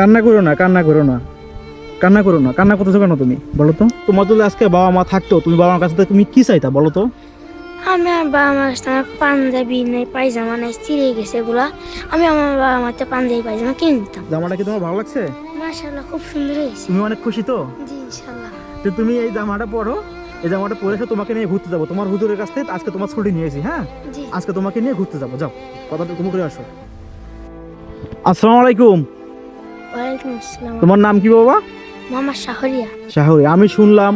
কান্না করো না কান্না করো না। কান্না করো না কান্না করতেছো কেন তুমি? বলো তো। তোমার যদি আজকে বাবা মা থাকতো তুমি বাবা মার কাছে থেকে তুমি কি চাইতা বলো তো? আমি আমার বাবা মার কাছে আমার পাঞ্জাবি নেই পায়জামা নেই চিড়ে গেছে এগুলা। আমি আমার বাবা মাতে পাঞ্জাবি পায়জামা কিনে দিতাম জামাটা কি তোমার ভালো লাগছে? মাশাল্লাহ খুব সুন্দর হয়েছে। তুমি অনেক খুশি তো? জি ইনশাল্লাহ তো তুমি এই জামাটা পরো এই জামাটা পরে এসে তোমাকে নিয়ে ঘুরতে যাব। তোমার হুজুরের কাছ থেকে আজকে তোমার ছুটি নিয়েছি হ্যাঁ? আজকে তোমাকে নিয়ে ঘুরতে যাব যাও। কথাটা তুমি করে আসো। আসসালামু আলাইকুম। তোমার নাম কি বাবা? মামা শাহরিয়া। শাহরি আমি শুনলাম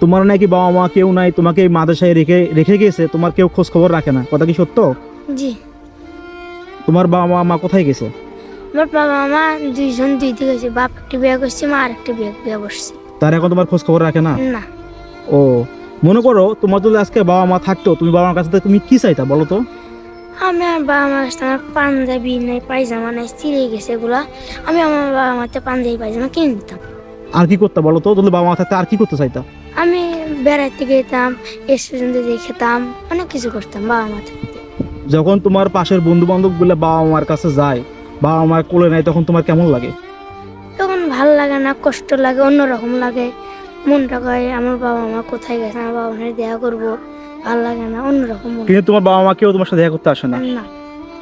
তোমার নাকি বাবা মা কেউ নাই তোমাকে এই মাদ্রাসায় রেখে রেখে গেছে তোমার কেউ খোঁজ খবর রাখে না। কথা কি সত্য? জি। তোমার বাবা মা মা কোথায় গেছে? আমার বাবা মা দুইজন দুই দিকে গেছে বাপ একটা বিয়ে করছে মা আর একটা বিয়ে বিয়ে বসছে তার এখন তোমার খোঁজ খবর রাখে না? না। ও মনে করো তোমার যদি আজকে বাবা মা থাকতো তুমি বাবা মার কাছে তুমি কি চাইতা বলো তো? আমি আমার বাবা মার কাছে আমার পাঞ্জাবি নেই পায়জামা নেই চিড়ে গেছে এগুলা। আমি আমার বাবা মাতে পাঞ্জাবি পায়জামা কিনে দিতাম আর কি করতে বলো তো? যদি বাবা মা থাকতে আর কি করতে চাইতা? আমি বেড়াইতে যেতাম স্টুডেন্টদের দিয়ে খেতাম অনেক কিছু করতাম বাবা মা থাকতে। যখন তোমার পাশের বন্ধু বান্ধবগুলো বাবা মার কাছে যায় বাবা মার কোলে নেয় তখন তোমার কেমন লাগে? তখন ভালো লাগে না কষ্ট লাগে অন্যরকম লাগে। মনটা কয় আমার বাবা মা কোথায় গেছে? আমার বাবা মায়ের দেখা করব। ভালো লাগে না অন্যরকম কিন্তু তোমার বাবা মা কেউ তোমার সাথে দেখা করতে আসে না? না।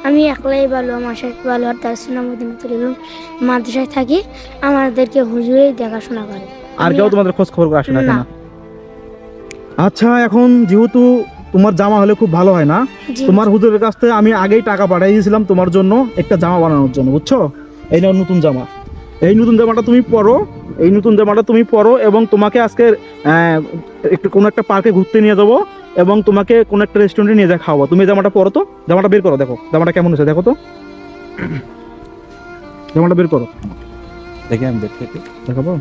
আমি একলাই ভালো আমার সাথে ভালো আর তার সুনাম মদিনাতুল মাদ্রাসায় থাকি আমাদেরকে হুজুরেই দেখাশোনা করে। আর কেউ তোমাদের খোঁজ খবর আসে না না। আচ্ছা এখন যেহেতু তোমার জামা হলে খুব ভালো হয় না তোমার হুজুরের কাছ থেকে আমি আগেই টাকা পাঠিয়ে দিয়েছিলাম তোমার জন্য একটা জামা বানানোর জন্য বুঝছ? এই নাও নতুন জামা। এই নতুন জামাটা তুমি পরো এই নতুন জামাটা তুমি পরো এবং তোমাকে আজকে একটু কোনো একটা পার্কে ঘুরতে নিয়ে যাব। এবং তোমাকে কোনো একটা রেস্টুরেন্টে নিয়ে যা খাওয়াবো। তুমি জামাটা পরো তো? জামাটা বের করো দেখো। জামাটা কেমন হয়েছে দেখো তো। জামাটা বের করো। দেখে আমি দেখতে দেখাবো?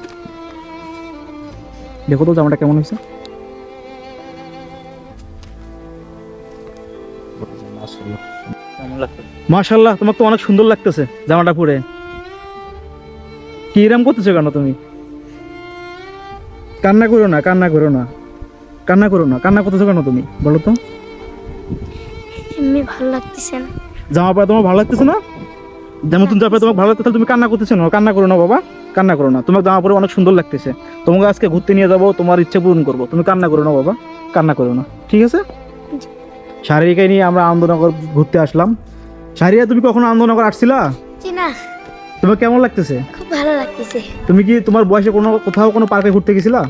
দেখো তো জামাটা কেমন হয়েছে। মাশাল্লাহ তোমাকে তো অনেক সুন্দর লাগতেছে জামাটা পরে। কি এরম করতেছো কেন তুমি? কান্না করো না কান্না করো না। কান্না করো না কান্না করতেছো কেন তুমি? বলো তো। এমনি ভালো লাগতেছে না। জামা পরে তোমার ভালো লাগতেছে না? যেমন তুমি জামা তোমার ভালো লাগতেছে তুমি কান্না করতেছো না কান্না করো না বাবা কান্না করো না। তোমার জামা পরে অনেক সুন্দর লাগতেছে। তোমাকে আজকে ঘুরতে নিয়ে যাব তোমার ইচ্ছে পূরণ করব। তুমি কান্না করো না বাবা কান্না করো না। ঠিক আছে? নিয়ে আমরা আনন্দনগর ঘুরতে আসলাম। শারীরিকা তুমি কখনো আনন্দনগর আসছিলা? না। তোমার কেমন লাগতেছে? খুব ভালো লাগতেছে। তুমি কি তোমার বয়সে কোনো কোথাও কোনো পার্কে ঘুরতে গেছিলা?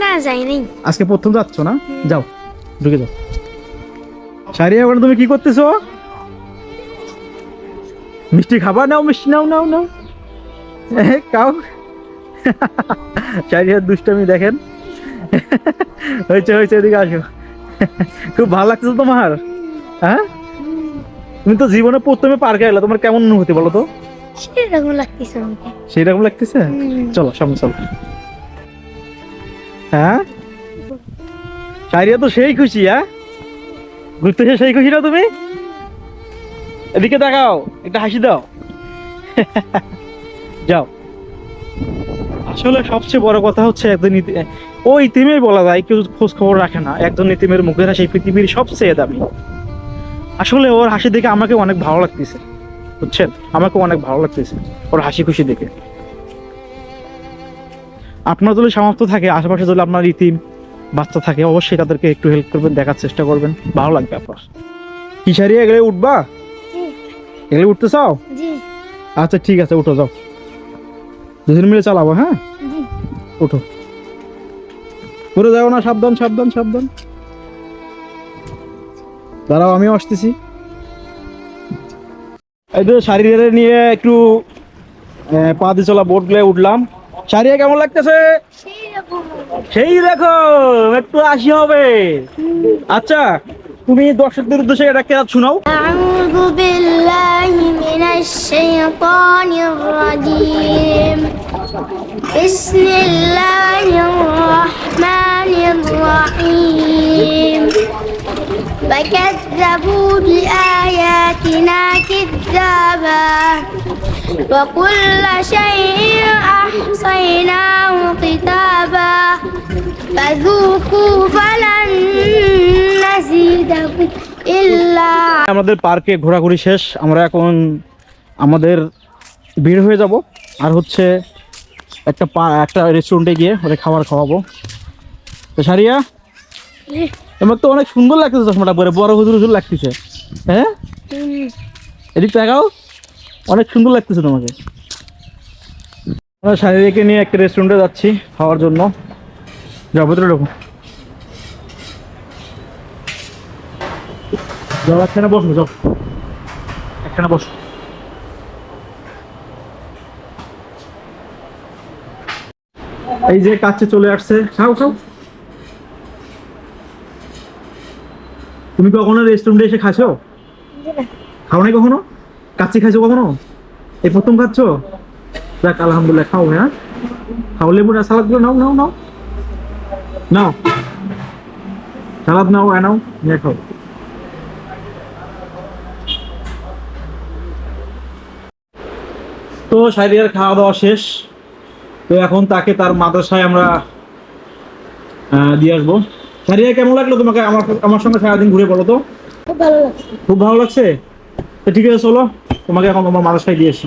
না যাই নাই আজকে প্রথম যাচ্ছ না? যাও ঢুকে যাও। সারিয়া ওখানে তুমি কি করতেছো? মিষ্টি খাবার নাও মিষ্টি নাও নাও নাও। খাও। সারিয়ার দুষ্টামি দেখেন। হয়েছে হয়েছে এদিকে আসো। খুব ভালো লাগছে তোমার। হ্যাঁ? তুমি তো জীবনে প্রথমে পার্কে এলো তোমার কেমন অনুভূতি বলো তো? সেরকম লাগতেছে আমাকে। সেই রকম লাগতেছে চলো সামনে চলো। হ্যাঁ? শাহরিয়া তো সেই খুশি হ্যাঁ? ঘুরতে এসে সেই খুশি না তুমি? এদিকে দেখাও একটা হাসি দাও। যাও। আসলে সবচেয়ে বড় কথা হচ্ছে একজন ওই ইতিমের বলা যায়, কেউ খোঁজ খবর রাখে না। একজন ইতিমের মুখের হাসি পৃথিবীর সবচেয়ে দামি। আসলে ওর হাসি দেখে আমাকে অনেক ভালো লাগতেছে। বুঝছেন? আমাকে অনেক ভালো লাগতেছে, ওর হাসি খুশি দেখে। আপনার যদি সামর্থ্য থাকে আশেপাশে যদি আপনার ইতিম বাচ্চা থাকে অবশ্যই তাদেরকে একটু হেল্প করবেন দেখার চেষ্টা করবেন ভালো লাগবে আপনার। কি সারিয়ে গেলে উঠবা এগুলো উঠতে চাও? আচ্ছা ঠিক আছে উঠো যাও। দুজন মিলে চালাবো হ্যাঁ? উঠো। পরে যাও না সাবধান সাবধান সাবধান। দাঁড়াও আমিও আসতেছি। এই তো নিয়ে একটু পা দিয়ে চলা বোটগুলো উঠলাম। শাড়িয়া কেমন লাগতেছে সেরকম সেই দেখো একটু আসি হবে আচ্ছা তুমি দর্শকদের উদ্দেশ্যে এটা কেরাত শোনাও أعوذ بالله من الشيطان الرجيم بسم الله الرحمن الرحيم فكذبوا بآياتنا كذابا وكل شيء أحصيناه كتابا فذوقوا فلن نزيدكم إلا আমাদের পার্কে ঘোরাঘুরি শেষ আমরা এখন আমাদের বের হয়ে যাব আর হচ্ছে একটা পা একটা রেস্টুরেন্টে গিয়ে ওরে খাবার খাওয়াবো তো সারিয়া জি। তোমার তো অনেক সুন্দর লাগতেছে চশমাটা পরে বড় হুজুর হুজুর লাগতেছে হ্যাঁ হুম, এদিক তাকাও অনেক সুন্দর লাগতেছে তোমাকে। আমরা শারীরিকে নিয়ে একটা রেস্টুরেন্টে যাচ্ছি খাওয়ার জন্য। ঢোকো। যাও, একখানে বসো এই যে কাছে চলে আসছে। খাও খাও। তুমি কখনো রেস্টুরেন্টে এসে না। খাও নাই কখনো? কাচ্চি খাইছো কখনো? এই প্রথম খাচ্ছ? যাক আলহামদুলিল্লাহ খাও হ্যাঁ খাও লেবু না সালাদ নাও নাও নাও। নাও। সালাদ নাও হ্যাঁ নাও নিয়ে খাও। তো শাইরিয়ার খাওয়া দাওয়া শেষ। তো এখন তাকে তার মাদ্রাসায় আমরা দিয়ে আসব। শারিয়া কেমন লাগল তোমাকে? আমার আমার সঙ্গে সারাদিন ঘুরে বলো তো। খুব ভালো লাগছে। খুব ভালো লাগছে? তো ঠিক আছে চলো। তোমাকে এখন আমার মাদ্রাসায় দিয়ে আসি।